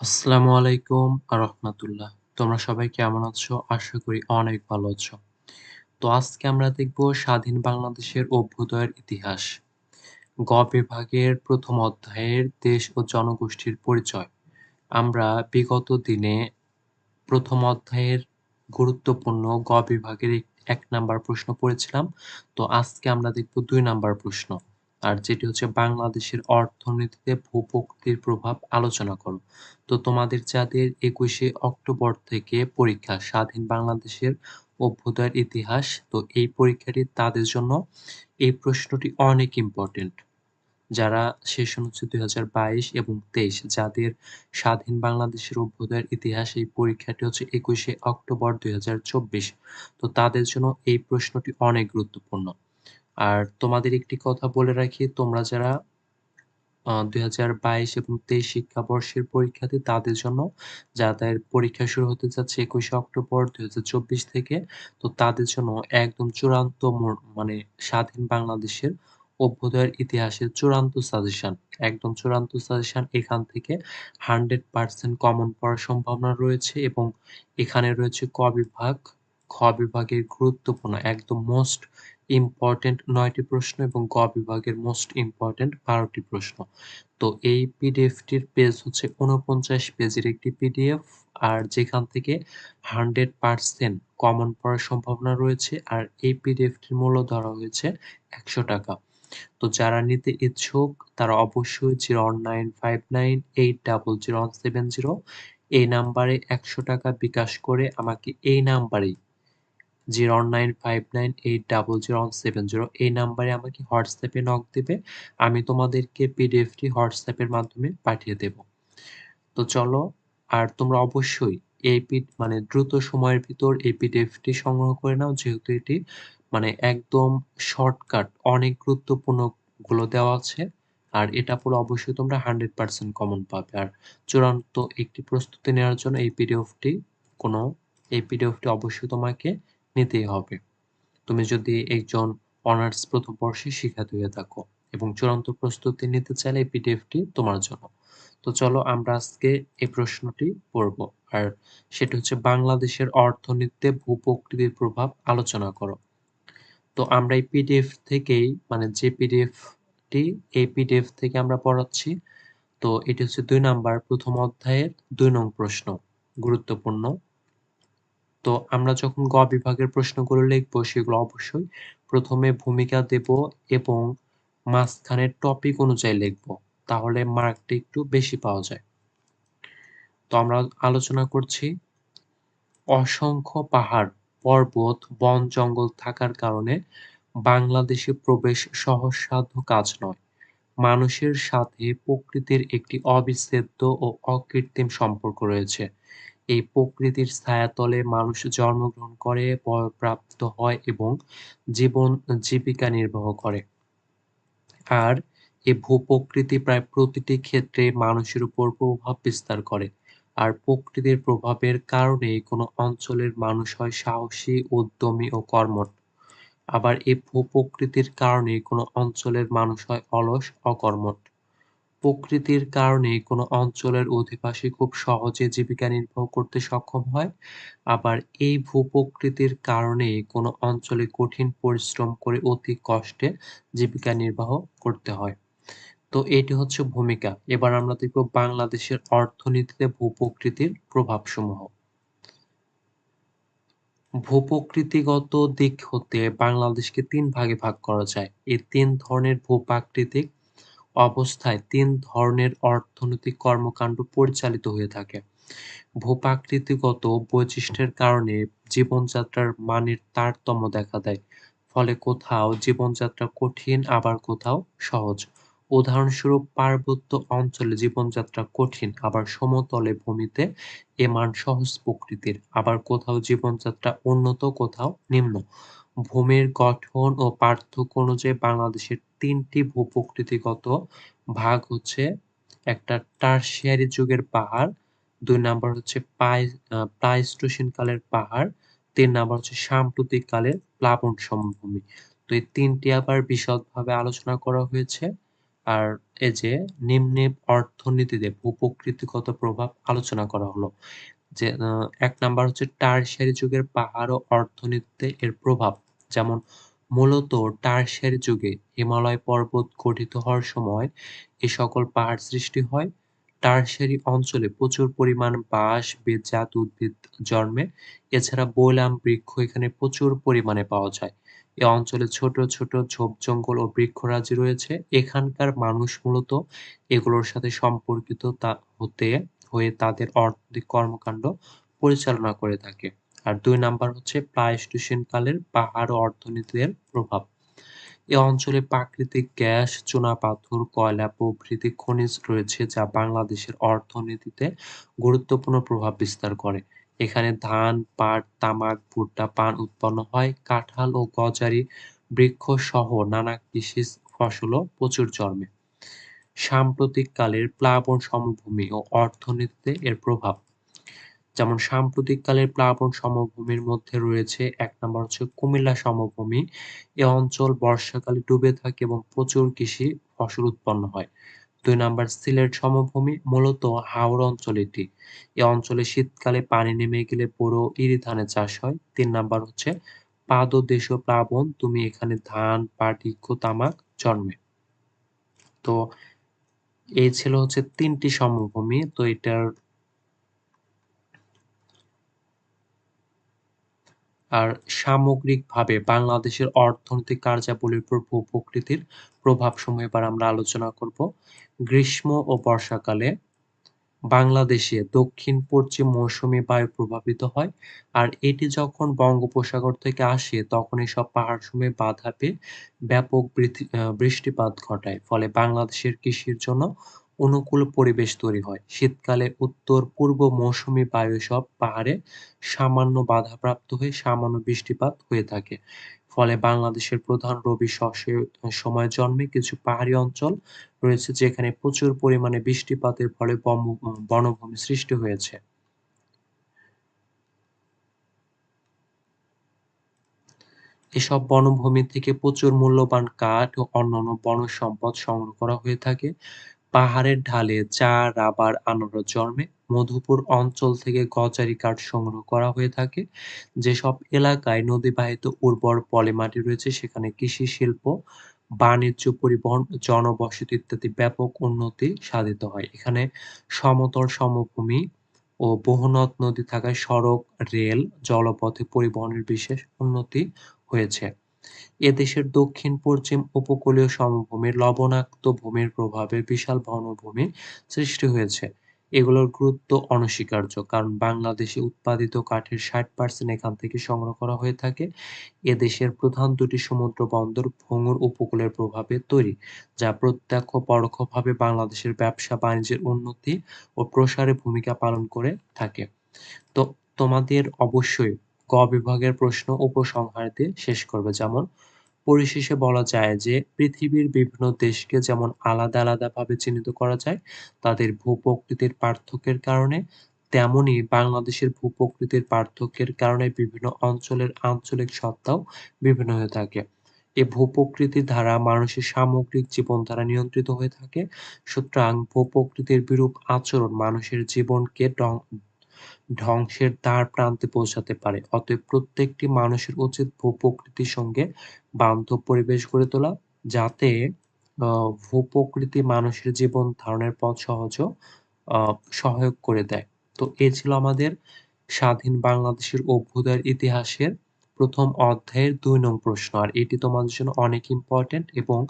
আসসালামু আলাইকুম রহমতুল্লাহ। তোমরা সবাই কেমন আছো? আশা করি অনেক ভালো আছো। তো আজকে আমরা দেখব স্বাধীন বাংলাদেশের অভ্যুদয়ের ইতিহাস। গ বিভাগের প্রথম অধ্যায়ের দেশ ও জনগোষ্ঠীর পরিচয়। আমরা বিগত দিনে প্রথম অধ্যায়ের গুরুত্বপূর্ণ গ বিভাগের এক নাম্বার প্রশ্ন পড়েছিলাম। তো আজকে আমরা দেখব দুই নাম্বার প্রশ্ন। আর যেটি হচ্ছে বাংলাদেশের অর্থনীতিতে ভূপ্রকৃতির প্রভাব আলোচনা করো। তো তোমাদের যাদের একুশে অক্টোবর থেকে পরীক্ষা, স্বাধীন বাংলাদেশের অভ্যুদয়ের ইতিহাস, তো এই পরীক্ষাটি তাদের জন্য এই প্রশ্নটি অনেক ইম্পর্টেন্ট যারা সেশন হচ্ছে দুই হাজার বাইশ এবং তেইশ, যাদের স্বাধীন বাংলাদেশের অভ্যুদয়ের ইতিহাস, এই পরীক্ষাটি হচ্ছে একুশে অক্টোবর দুই হাজার চব্বিশ। তো তাদের জন্য এই প্রশ্নটি অনেক গুরুত্বপূর্ণ। আর তোমাদের একটি কথা বলে রাখি, তোমরা যারা দুই হাজার বাইশ এবং তেইশ শিক্ষাবর্ষের পরীক্ষার্থী, তাদের জন্য যাদের পরীক্ষা শুরু হতে যাচ্ছে একুশে অক্টোবর দুই হাজার চব্বিশ থেকে। তো তাদের জন্য একদম চূড়ান্ত মানে স্বাধীন বাংলাদেশের অভ্যুদয়ের ইতিহাসের চূড়ান্ত সাজেশন একদম চূড়ান্ত সাজেশন এখান থেকে হান্ড্রেড পার্সেন্ট কমন পড়ার সম্ভাবনা রয়েছে এবং এখানে রয়েছে ক বিভাগ খ বিভাগের গুরুত্বপূর্ণ, একদম মোস্ট ইম্পর্টেন্ট নয়টি প্রশ্ন এবং গ বিভাগের মোস্ট ইম্পর্টেন্ট বারোটি প্রশ্ন। তো এই পিডিএফটির পেজ হচ্ছে উনপঞ্চাশ পেজের একটি পিডিএফ আর যেখান থেকে হান্ড্রেড পার্সেন্ট কমন পড়ার সম্ভাবনা রয়েছে, আর এই পিডিএফটির মূল্য ধরা হয়েছে একশো টাকা। তো যারা নিতে ইচ্ছুক, তারা অবশ্যই zero nine five nine eight double zero seven zero এই নাম্বারে একশো টাকা বিকাশ করে আমাকে এই নাম্বারেই zero nine five nine eight double zero seven zero এই নাম্বারে আমাকে হোয়াটসঅ্যাপে নক দেবে। আমি তোমাদেরকে পিডিএফটি হোয়াটসঅ্যাপের মাধ্যমে পাঠিয়ে দেব। তো চলো, আর তোমরা অবশ্যই এই পি মানে দ্রুত সময়ের ভিতর এই পিডিএফটি সংগ্রহ করে নাও। যেহেতু এটি মানে একদম শর্টকাট অনেক গুরুত্বপূর্ণগুলো দেওয়া আছে। আর এটা পুরো অবশ্যই তোমরা হান্ড্রেড পার্সেন্ট কমন পাবে। আর চূড়ান্ত একটি প্রস্তুতি নেওয়ার জন্য এই পিডিএফটি কোনো এই পিডিএফটি অবশ্যই তোমাকে নিতেই হবে। তুমি যদি একজন অনার্স প্রথম বর্ষে শিক্ষার্থী হয়ে থাকো এবং চূড়ান্ত প্রস্তুতি নিতে চাইলে পিডিএফটি তোমার জন্য। তো চলো আমরা আজকে এই প্রশ্নটি পড়ব। আর সেটা হচ্ছে, বাংলাদেশের অর্থনীতিতে ভূপ্রকৃতির প্রভাব আলোচনা করো। তো আমরা এই পিডিএফ থেকেই মানে যে পিডিএফটি, এই পিডিএফ থেকে আমরা পড়াচ্ছি, তো এটি হচ্ছে দুই নাম্বার, প্রথম অধ্যায়ের দুই নং প্রশ্ন, গুরুত্বপূর্ণ। তো আমরা যখন গ বিভাগের প্রশ্নগুলো লিখব সেগুলো অবশ্যই প্রথমে ভূমিকা দেব এবং মাঝখানে টপিক অনুযায়ী লিখব, তাহলে মার্কটা একটু বেশি পাওয়া যায়। তো আমরা আলোচনা করছি, অসংখ্য পাহাড়, পর্বত, বন, জঙ্গল থাকার কারণে বাংলাদেশে প্রবেশ সহজসাধ্য কাজ নয়। মানুষের সাথে প্রকৃতির একটি অবিচ্ছেদ্য ও অকৃত্রিম সম্পর্ক রয়েছে। এই প্রকৃতির ছায়াতলে মানুষ জন্মগ্রহণ করে বয়ঃপ্রাপ্ত হয় এবং জীবন, জীবিকা নির্বাহ করে। আর এই ভূপ্রকৃতি প্রায় প্রতিটি ক্ষেত্রে মানুষের উপর প্রভাব বিস্তার করে। আর প্রকৃতির প্রভাবের কারণে কোনো অঞ্চলের মানুষ হয় সাহসী, উদ্যমী ও কর্মঠ। আবার এই ভূপ্রকৃতির কারণে কোনো অঞ্চলের মানুষ হয় অলস, অকর্মঠ। প্রকৃতির কারণে কোনো অঞ্চলের অধিবাসী খুব সহজে জীবিকা নির্বাহ করতে সক্ষম হয়। আবার এই ভূপ্রকৃতির কারণে কোনো অঞ্চলে কঠিন পরিশ্রম করে অতি কষ্টে জীবিকা নির্বাহ করতে হয়। তো এটি হচ্ছে ভূমিকা। এবার আমরা দেখব বাংলাদেশের অর্থনীতিতে ভূপ্রকৃতির প্রভাবসমূহ। ভূপ্রকৃতিগত দিক হতে বাংলাদেশকে তিন ভাগে ভাগ করা যায়। এই তিন ধরনের ভূপ্রাকৃতিক অবস্থায় তিন ধরনের অর্থনৈতিক কর্মকাণ্ড পরিচালিত হয়ে থাকে। ভূপ্রাকৃতিগত বৈশিষ্ট্যের কারণে জীবনযাত্রার মানের তারতম্য দেখা দেয়, ফলে কোথাও জীবনযাত্রা কঠিন, আবার কোথাও সহজ। উদাহরণস্বরূপ, পার্বত্য অঞ্চলে জীবনযাত্রা কঠিন, আবার সমতলে ভূমিতে এ মান সহজ প্রকৃতির, আবার কোথাও জীবনযাত্রা উন্নত, কোথাও নিম্ন। ভূমির গঠন ও পার্থক্য অনুযায়ী বাংলাদেশের তিনটি ভূপ্রকৃতিগত ভাগ হচ্ছে একটা টারশিয়ারি যুগের পাহাড়, দুই নাম্বার হচ্ছে প্লাইস্টোসিন কালের পাহাড়, তিন নাম্বার হচ্ছে সাম্প্রতিক কালের প্লাবন সমভূমি। তো এই তিনটি আবার বিশদভাবে আলোচনা করা হয়েছে। আর এই যে নিম্নে অর্থনীতিতে ভূপ্রকৃতিগত প্রভাব আলোচনা করা হলো। যে এক নাম্বার হচ্ছে টারশিয়ারি যুগের পাহাড় ও অর্থনীতিতে এর প্রভাব। যেমন মূলত টারশিয়ারি যুগে হিমালয় পর্বত গঠিত হওয়ার সময় এ সকল পাহাড় সৃষ্টি হয়। টারশিয়ারি অঞ্চলে প্রচুর পরিমাণ বাঁশ বেতজাত উদ্ভিদ জন্মে। এছাড়া বৈলাম বৃক্ষ এখানে প্রচুর পরিমাণে পাওয়া যায়। এ অঞ্চলে ছোট ছোট ঝোপ জঙ্গল ও বৃক্ষরাজি রয়েছে। এখানকার মানুষ মূলত এগুলোর সাথে সম্পর্কিত তা হতে হয়ে তাদের অর্থনৈতিক কর্মকাণ্ড পরিচালনা করে থাকে। আর দুই নাম্বার হচ্ছে প্লাইস্টোসিন কালের পাহাড় অর্থনীতির প্রভাব। এ অঞ্চলে প্রাকৃতিক গ্যাস চুনাপাথর কয়লা প্রভৃতি খনিজ রয়েছে যা বাংলাদেশের অর্থনীতিতে গুরুত্বপূর্ণ প্রভাব বিস্তার করে। এখানে ধান, পাট, তামাক, ভুট্টা, পান উৎপন্ন হয়। কাঁঠাল ও গজারি বৃক্ষ সহ নানা কৃষি ফসলও প্রচুর জন্মে। সাম্প্রতিক কালের প্লাবন সমভূমি ও অর্থনীতিতে এর প্রভাব। যেমন সাম্প্রতিক কালের প্লাবন সমভূমির মধ্যে রয়েছে এক নম্বর হচ্ছে কুমিল্লা সমভূমি। এ অঞ্চল বর্ষাকালে ডুবে থাকে এবং প্রচুর কৃষি ফসল উৎপন্ন হয়। দুই নাম্বার সিলেট সমভূমি, মূলত হাওড় অঞ্চল এটি। এ অঞ্চলে শীতকালে পানি নেমে গেলে পুরো ইরি ধানের চাষ হয়। তিন নাম্বার হচ্ছে পাদদেশ প্লাবন, তুমি এখানে ধান, পাট ইক্ষু তামাক জন্মে। তো এই ছিল হচ্ছে তিনটি সমভূমি, তো এটার আর সামগ্রিকভাবে বাংলাদেশের অর্থনৈতিক কার্যাবলীর উপর ভূপ্রকৃতির প্রভাব প্রভাবসমূহ এবার আমরা আলোচনা করব। গ্রীষ্ম ও বর্ষাকালে বাংলাদেশে দক্ষিণ-পশ্চিম মৌসুমী বায়ু প্রভাবিত হয়, আর এটি যখন বঙ্গোপসাগর থেকে আসে, তখন এসব পাহাড়সমূহে বাধা পেয়ে ব্যাপক বৃষ্টিপাত ঘটায়। ফলে বাংলাদেশের কৃষির জন্য অনুকূল পরিবেশ তৈরি হয়। শীতকালে উত্তর পূর্ব মৌসুমী বায়ু সব পাহাড়ে সামান্য বাধাপ্রাপ্ত হয়ে সামান্য বৃষ্টিপাত হয়ে থাকে। ফলে বাংলাদেশের প্রধান রবি শস্যের সময় জন্মে কিছু পাহাড়ি অঞ্চল রয়েছে যেখানে প্রচুর পরিমাণে বৃষ্টিপাতের ফলে বনভূমি সৃষ্টি হয়েছে। এসব বনভূমি থেকে প্রচুর মূল্যবান কাঠ ও অন্যান্য বনজ সম্পদ সংগ্রহ করা হয়ে থাকে। পাহাড়ের ঢালে চা, রাবার, আনারস জন্মে। মধুপুর অঞ্চল থেকে গজারি কাঠ সংগ্রহ করা হয়ে থাকে। যেসব এলাকায় নদীবাহিত উর্বর পলিমাটি রয়েছে সেখানে কৃষি শিল্প, বাণিজ্য, পরিবহন, জনবসতি ইত্যাদি ব্যাপক উন্নতি সাধিত হয়। এখানে সমতল সমভূমি ও বহুনদ নদী থাকায় সড়ক, রেল, জলপথে পরিবহনের বিশেষ উন্নতি হয়েছে। এদেশের দক্ষিণ-পশ্চিম উপকূলীয় সমভূমির লবণাক্ত ভূমির প্রভাবে বিশাল বনভূমি সৃষ্টি হয়েছে। এগুলোর গুরুত্ব অনস্বীকার্য, কারণ বাংলাদেশে উৎপাদিত কাঠের ষাট পার্সেন্ট এখান থেকে সংগ্রহ করা হয়ে থাকে এদেশের প্রধান দুটি সমুদ্র বন্দর ভঙ্গুর উপকূলের প্রভাবে তৈরি, যা প্রত্যক্ষ পরোক্ষভাবে বাংলাদেশের ব্যবসা বাণিজ্যের উন্নতি ও প্রসারে ভূমিকা পালন করে থাকে তো তোমাদের অবশ্যই ক বিভাগের প্রশ্ন উপসংহার দিয়ে শেষ করবে। যেমন, পরিশেষে বলা যায় যে, পৃথিবীর বিভিন্ন দেশকে যেমন আলাদা আলাদা ভাবে চিহ্নিত করা যায়, তাদের ভূপ্রকৃতির পার্থক্যের কারণে, তেমনি বাংলাদেশের ভূপ্রকৃতির পার্থক্যের কারণে বিভিন্ন অঞ্চলের আঞ্চলিক সত্তাও বিভিন্ন হয়ে থাকে। এই ভূপ্রকৃতির দ্বারা মানুষের সামগ্রিক জীবন দ্বারা নিয়ন্ত্রিত হয়ে থাকে। সুতরাং ভূপ্রকৃতির বিরূপ আচরণ মানুষের জীবনকে ধ্বংসের দ্বার প্রান্তে পৌঁছাতে পারে। অতএব প্রত্যেকটি মানুষের উচিত ভূপ্রকৃতির সঙ্গে বান্ধব পরিবেশ গড়ে তোলা, যাতে ভূপ্রকৃতি মানুষের জীবন ধারণের পথ সহজ সহায়ক করে দেয়। তো এ ছিল আমাদের স্বাধীন বাংলাদেশের অভ্যুদয়ের ইতিহাসের প্রথম অধ্যায়ের দুই নং প্রশ্ন। আর এটি তোমাদের জন্য অনেক ইম্পর্টেন্ট এবং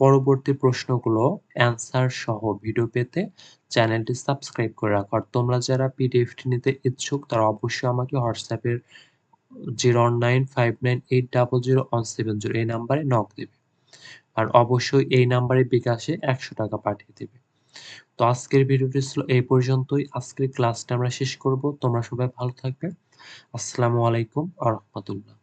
পরবর্তী প্রশ্নগুলো অ্যান্সার সহ ভিডিও পেতে চ্যানেলটি সাবস্ক্রাইব করে রাখো। আর তোমরা যারা পিডিএফটি নিতে ইচ্ছুক, তারা অবশ্যই আমাকে হোয়াটসঅ্যাপের zero nine five nine eight double zero one seven zero এই নাম্বারে নক দেবে। আর অবশ্যই এই নাম্বারে বিকাশে একশো টাকা পাঠিয়ে দেবে। তো আজকের ভিডিওটি ছিল এই পর্যন্তই। আজকের ক্লাসটা আমরা শেষ করব। তোমরা সবাই ভালো থাকবে। আসসালামু আলাইকুম আ রহমতুল্লাহ।